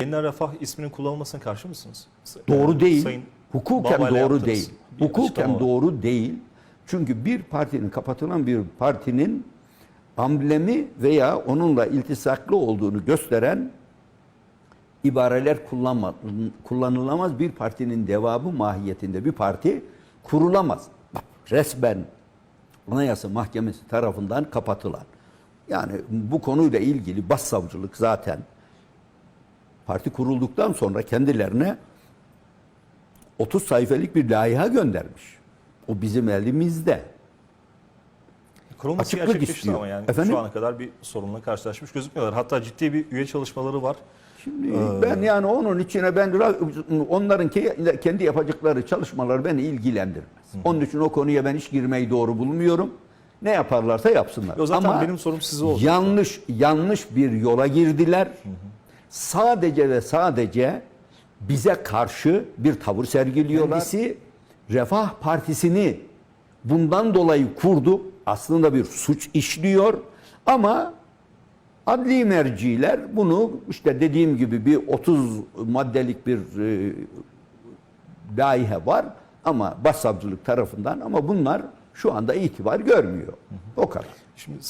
Yeniden Refah isminin kullanılmasına karşı mısınız? Doğru Yani değil. Sayın Hukuken Babay'la doğru değil. bir Hukuken açıklama var. doğru değil. Çünkü bir partinin kapatılan bir partinin amblemi veya onunla iltisaklı olduğunu gösteren ibareler kullanma, kullanılamaz. Bir partinin devamı mahiyetinde bir parti kurulamaz. Bak, resmen Anayasa Mahkemesi tarafından kapatılan. Yani bu konuyla ilgili başsavcılık zaten parti kurulduktan sonra kendilerine 30 sayfalık bir layiha göndermiş. O bizim elimizde. Kurulması Açıklık gerçekleşti istiyor. ama yani Efendim? şu ana kadar bir sorunla karşılaşmış gözükmüyorlar. Hatta ciddi bir üye çalışmaları var. Şimdi ben yani onun içine ben onların ke- kendi yapacakları çalışmalar beni ilgilendirmez. Onun için o konuya ben hiç girmeyi doğru bulmuyorum. Ne yaparlarsa yapsınlar. O zaten Ama benim sorum size oldu. yanlış yanlış bir yola girdiler. Sadece ve sadece bize karşı bir tavır sergiliyorlar. Kendisi Refah Partisi'ni bundan dolayı kurdu. Aslında bir suç işliyor ama adli merciler bunu işte dediğim gibi bir 30 maddelik bir e, laihe var ama başsavcılık tarafından ama bunlar şu anda itibar görmüyor. O kadar. Şimdi